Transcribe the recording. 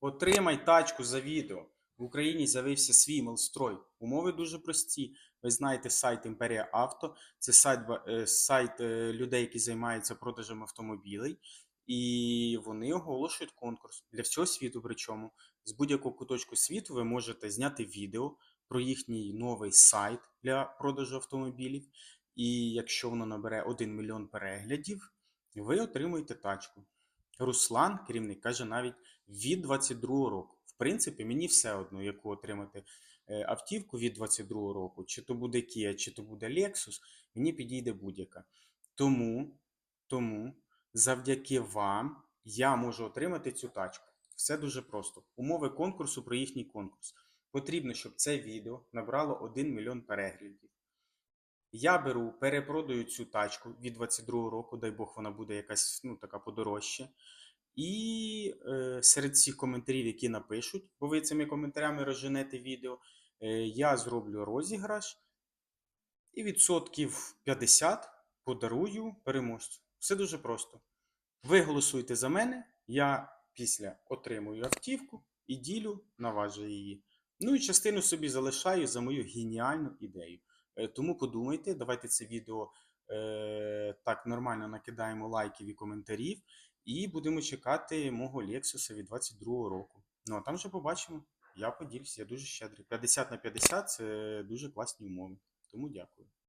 Отримай тачку за відео. В Україні з'явився свій мелстрой. Умови дуже прості. Ви знаєте сайт Імперія Авто. Це сайт, е, сайт е, людей, які займаються продажем автомобілей. І вони оголошують конкурс для всього світу. Причому з будь-якого куточку світу ви можете зняти відео про їхній новий сайт для продажу автомобілів. І якщо воно набере 1 мільйон переглядів, ви отримуєте тачку. Руслан, керівник, каже навіть від 22 року. В принципі, мені все одно, яку отримати е, автівку від 22 року, чи то буде Kia, чи то буде Lexus, мені підійде будь-яка. Тому, тому завдяки вам я можу отримати цю тачку. Все дуже просто. Умови конкурсу про їхній конкурс. Потрібно, щоб це відео набрало 1 мільйон переглядів. Я беру, перепродаю цю тачку від 22 року, дай Бог, вона буде якась ну, така подорожча. І е, серед всіх коментарів, які напишуть, бо ви цими коментарями розженете відео, е, я зроблю розіграш і відсотків 50 подарую переможцю. Все дуже просто. Ви голосуєте за мене, я після отримую автівку і ділю на вас же її. Ну і частину собі залишаю за мою геніальну ідею. Е, Тому подумайте, давайте це відео е, так нормально накидаємо лайків і коментарів. І будемо чекати мого Лексуса від 22 року. Ну а там вже побачимо. Я поділюсь, я дуже щедрий. 50 на 50 це дуже класні умови. Тому дякую.